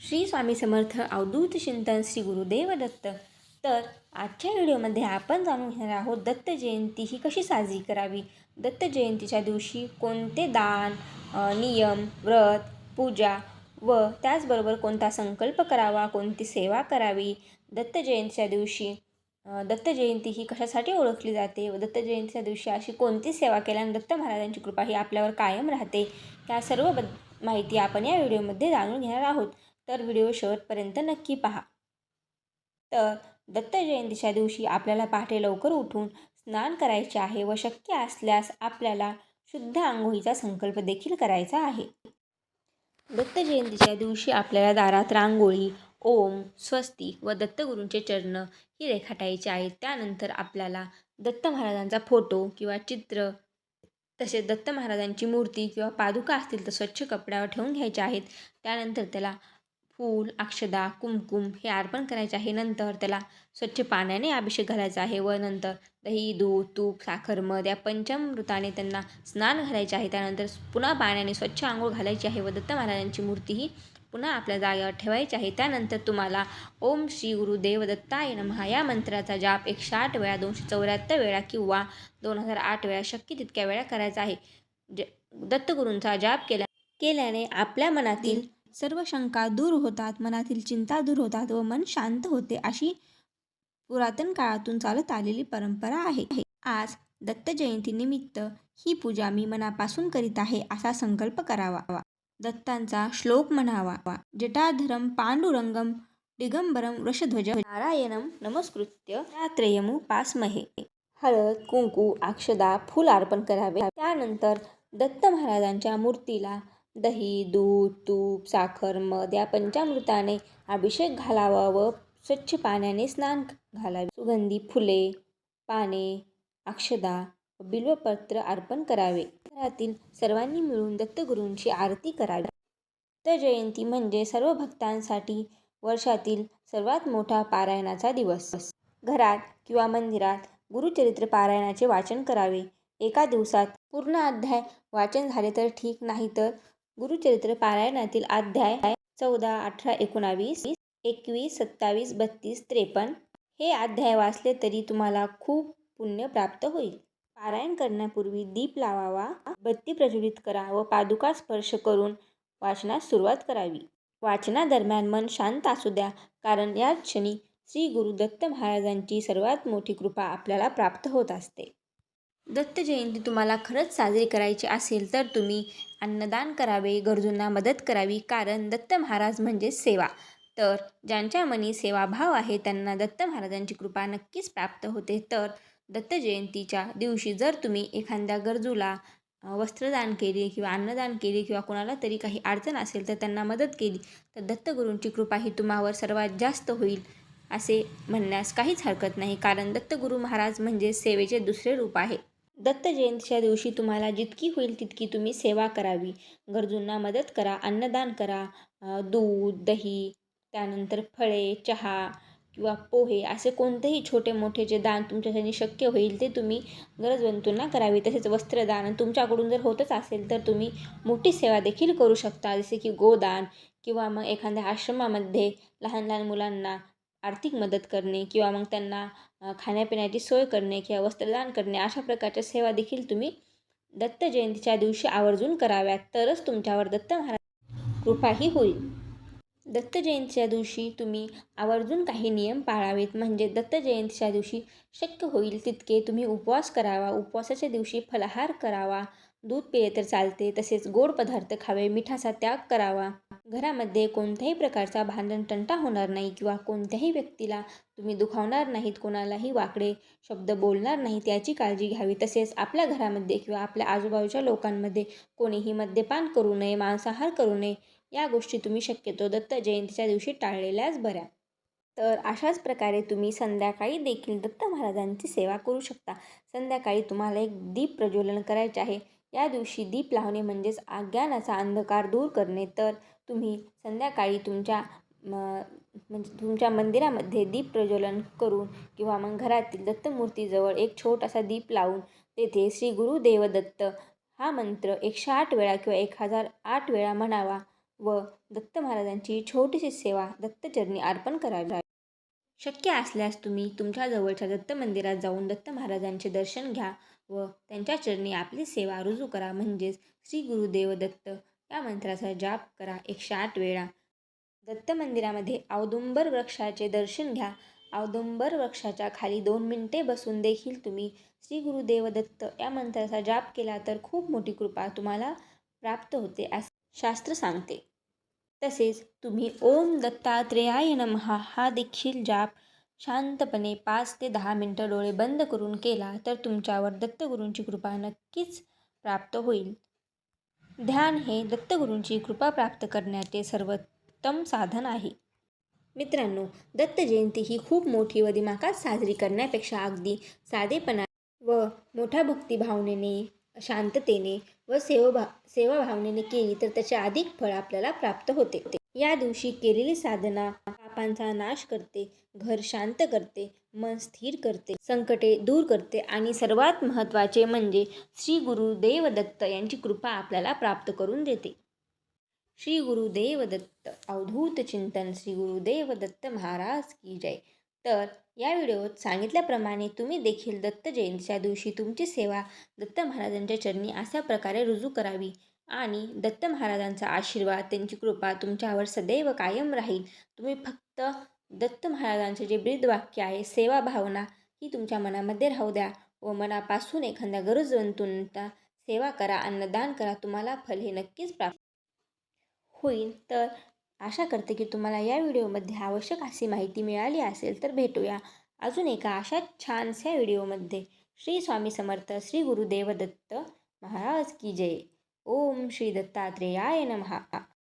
श्री स्वामी समर्थ अवधूत चिंतन श्री गुरुदेव दत्त. तर आजच्या व्हिडिओमध्ये आपण जाणून घेणार आहोत दत्त जयंती ही कशी साजरी करावी? दत्त जयंतीच्या दिवशी कोणते दान नियम व्रत पूजा व त्याचबरोबर कोणता संकल्प करावा कोणती सेवा करावी? दत्त जयंतीच्या दिवशी दत्त जयंती ही कशासाठी ओळखली जाते व दत्त जयंतीच्या दिवशी अशी कोणती सेवा केल्याने दत्त महाराजांची कृपा ही आपल्यावर कायम राहते? या सर्व बद माहिती आपण या व्हिडिओमध्ये जाणून घेणार आहोत. तर व्हिडिओ शेवटपर्यंत नक्की पहा. तर दत्त जयंतीच्या दिवशी आपल्याला पहाटे लवकर उठून स्नान करायचे आहे व शक्य असल्यास आपल्याला शुद्ध आंघोळीचा संकल्प देखील करायचा आहे. दत्त जयंतीच्या दिवशी आपल्याला दारात रांगोळी ओम स्वस्तिक व दत्तगुरूंचे चरण ही रेखाटायचे आहेत. त्यानंतर आपल्याला दत्त महाराजांचा फोटो किंवा चित्र तसेच दत्त महाराजांची मूर्ती किंवा पादुका असतील तर स्वच्छ कपड्यावर ठेवून घ्यायच्या आहेत. त्यानंतर त्याला फूल अक्षदा कुमकुम हे अर्पण करायचे आहे. नंतर त्याला स्वच्छ पाण्याने अभिषेक घालायचा आहे व नंतर दही दूध तूप साखर मध या पंचामृताने त्यांना स्नान घालायचे आहे. त्यानंतर पुन्हा पाण्याने स्वच्छ आंघोळ घालायची आहे व दत्त महाराजांची मूर्तीही पुन्हा आपल्या जागेवर ठेवायची आहे. त्यानंतर तुम्हाला ओम श्री गुरुदेव दत्ताय नमहा या मंत्राचा जाप एकशे आठ वेळा दोनशे चौऱ्याहत्तर वेळा किंवा दोन हजार आठ वेळा शक्य तितक्या वेळा करायचा आहे. ज दत्तगुरूंचा जाप केल्या केल्याने आपल्या मनातील सर्व शंका दूर होतात मनातील चिंता दूर होतात व मन शांत होते अशी पुरातन काळातून चालत आलेली परंपरा आहे. आज दत्त जयंतीनिमित्त ही पूजा मी मनापासून करीत आहे असा संकल्प करावा. दत्तांचा श्लोक म्हणावा. जटाधरम पांडुरंगम दिगंबरम वृषध्वज नारायणम नमस्कृत्य पासमहे. हळद कुंकू अक्षदा फूल अर्पण करावे. त्यानंतर दत्त महाराजांच्या मूर्तीला दही दूध तूप साखर मध या पंचामृताने अभिषेक घालावा व स्वच्छ पाण्याने स्नान घालावे. सुगंधी फुले पाने अक्षदा व बिल्वपत्र अर्पण करावे. घरातील सर्वांनी मिळून दत्तगुरूंची आरती करावी. दत्त जयंती म्हणजे सर्व भक्तांसाठी वर्षातील सर्वात मोठा पारायणाचा दिवस. घरात किंवा मंदिरात गुरुचरित्र पारायणाचे वाचन करावे. एका दिवसात पूर्ण अध्याय वाचन झाले तर ठीक नाही तर गुरुचरित्र पारायणातील अध्याय चौदा अठरा एकोणावीस एकवीस सत्तावीस बत्तीस त्रेपन्न हे अध्याय वाचले तरी तुम्हाला खूप पुण्य प्राप्त होईल. पारायण करण्यापूर्वी दीप लावावा बत्ती प्रज्वलित करा व पादुका स्पर्श करून वाचनास सुरुवात करावी. वाचनादरम्यान मन शांत असू द्या कारण या क्षणी श्री गुरु दत्त महाराजांची सर्वात मोठी कृपा आपल्याला प्राप्त होत असते. दत्त जयंती तुम्हाला खरंच साजरी करायची असेल तर तुम्ही अन्नदान करावे गरजूंना मदत करावी कारण दत्त महाराज म्हणजे सेवा. तर ज्यांच्या मनी सेवाभाव आहे त्यांना दत्त महाराजांची कृपा नक्कीच प्राप्त होते. तर दत्त जयंतीच्या दिवशी जर तुम्ही एखाद्या गरजूला वस्त्रदान केले किंवा अन्नदान केले किंवा कोणाला तरी काही अडचण असेल तर त्यांना मदत केली तर दत्तगुरूंची कृपा ही तुम्हावर सर्वात जास्त होईल असे म्हणण्यास काहीच हरकत नाही कारण दत्तगुरू महाराज म्हणजे सेवेचे दुसरे रूप आहे. दत्त जयंतीच्या दिवशी तुम्हाला जितकी होईल तितकी तुम्ही सेवा करावी. गरजूंना मदत करा अन्नदान करा. दूध दही त्यानंतर फळे चहा किंवा पोहे असे कोणतेही छोटे मोठे जे दान तुमच्यासाठी शक्य होईल ते तुम्ही गरजवंतूंना करावे. तसेच वस्त्रदान तुमच्याकडून जर होतच असेल तर तुम्ही मोठी सेवा देखील करू शकता. जसे की गोदान किंवा मग एखाद्या आश्रमामध्ये लहान लहान मुलांना आर्थिक मदत करणे किंवा मग त्यांना खाण्यापिण्याची सोय करणे किंवा वस्त्रदान करणे अशा प्रकारच्या सेवा देखील तुम्ही दत्त जयंतीच्या दिवशी आवर्जून कराव्यात. तरच तुमच्यावर दत्त महाराज कृपाही होईल. दत्त जयंतीच्या दिवशी तुम्ही आवर्जून काही नियम पाळावेत. म्हणजे दत्त जयंतीच्या दिवशी शक्य होईल तितके तुम्ही उपवास करावा. उपवासाच्या दिवशी फलाहार करावा. दूध पिले तर चालते. तसेच गोड पदार्थ खावे. मिठाचा त्याग करावा. घरामध्ये कोणत्याही प्रकारचा भांडण तंटा होणार नाही किंवा कोणत्याही व्यक्तीला तुम्ही दुखावणार नाहीत कोणालाही वाकडे शब्द बोलणार नाहीत याची काळजी घ्यावी. तसेच आपल्या घरामध्ये किंवा आपल्या आजूबाजूच्या लोकांमध्ये कोणीही मद्यपान करू नये मांसाहार करू नये या गोष्टी तुम्ही शक्यतो दत्त जयंतीच्या दिवशी टाळलेल्याच बऱ्या. तर अशाच प्रकारे तुम्ही संध्याकाळी देखील दत्त महाराजांची सेवा करू शकता. संध्याकाळी तुम्हाला एक दीप प्रज्वलन करायचे आहे. या दिवशी दीप लावणे म्हणजेच अज्ञानाचा अंधकार दूर करणे. तर तुम्ही संध्याकाळी तुमच्या म म्हणजे तुमच्या मंदिरामध्ये दीप प्रज्वलन करून किंवा मग घरातील दत्तमूर्तीजवळ एक छोटासा दीप लावून तेथे श्री गुरुदेव दत्त हा मंत्र एकशे आठ वेळा किंवा एक हजार आठ वेळा म्हणावा. व दत्त महाराजांची छोटीशी सेवा दत्तचरणी अर्पण करावी. शक्य असल्यास तुम्ही तुमच्या जवळच्या दत्त मंदिरात जाऊन दत्त महाराजांचे दर्शन घ्या व त्यांच्या चरणी आपली सेवा रुजू करा. म्हणजेच श्री गुरुदेव दत्त या मंत्राचा जाप करा एकशे आठ वेळा. दत्त मंदिरामध्ये औदुंबर वृक्षाचे दर्शन घ्या. औदुंबर वृक्षाच्या खाली दोन मिनिटे बसून देखील तुम्ही श्री गुरुदेव दत्त या मंत्राचा जाप केला तर खूप मोठी कृपा तुम्हाला प्राप्त होते असे शास्त्र सांगते. तसेच तुम्ही ओम दत्तात्रेयाय नमः. हा देखील जाप शांतपणे पाच ते दहा मिनटं डोळे बंद करून केला तर तुमच्यावर दत्तगुरूंची कृपा नक्कीच प्राप्त होईल. ध्यान हे दत्तगुरूंची कृपा प्राप्त करण्याचे सर्वोत्तम साधन आहे. मित्रांनो दत्त जयंती ही खूप मोठी व दिमाखात साजरी करण्यापेक्षा अगदी साधेपणा व मोठ्या भक्तिभावनेने शांततेने व सेवभा सेवाभावनेने केली तर त्याचे अधिक फळ आपल्याला प्राप्त होते. या दिवशी केलेली साधना पापांचा नाश करते घर शांत करते मन स्थिर करते संकटे दूर करते आणि सर्वात महत्त्वाचे म्हणजे श्री गुरु देवदत्त यांची कृपा आपल्याला प्राप्त करून देते. श्री गुरुदेव दत्त अवधूत चिंतन श्री गुरुदेव दत्त महाराज की जय. तर या व्हिडिओत सांगितल्याप्रमाणे तुम्ही देखील दत्त जयंतीच्या दिवशी तुमची सेवा दत्त महाराजांच्या चरणी अशा प्रकारे रुजू करावी आणि दत्त महाराजांचा आशीर्वाद त्यांची कृपा तुमच्यावर सदैव कायम राहील. तुम्ही फक्त दत्त महाराजांचे जे ब्रीदवाक्य आहे सेवा भावना ही तुमच्या मनामध्ये राहू द्या व मनापासून एखाद्या गरजवंतूंना सेवा करा अन्नदान करा तुम्हाला फल हे नक्कीच प्राप्त होईल. तर आशा करते की तुम्हाला या व्हिडिओमध्ये आवश्यक अशी माहिती मिळाली असेल तर भेटूया. अजून एका अशा छानशा व्हिडिओमध्ये श्री स्वामी समर्थ श्री गुरुदेव दत्त महाराज की जय. ओम श्री दत्तात्रेयाय नमहा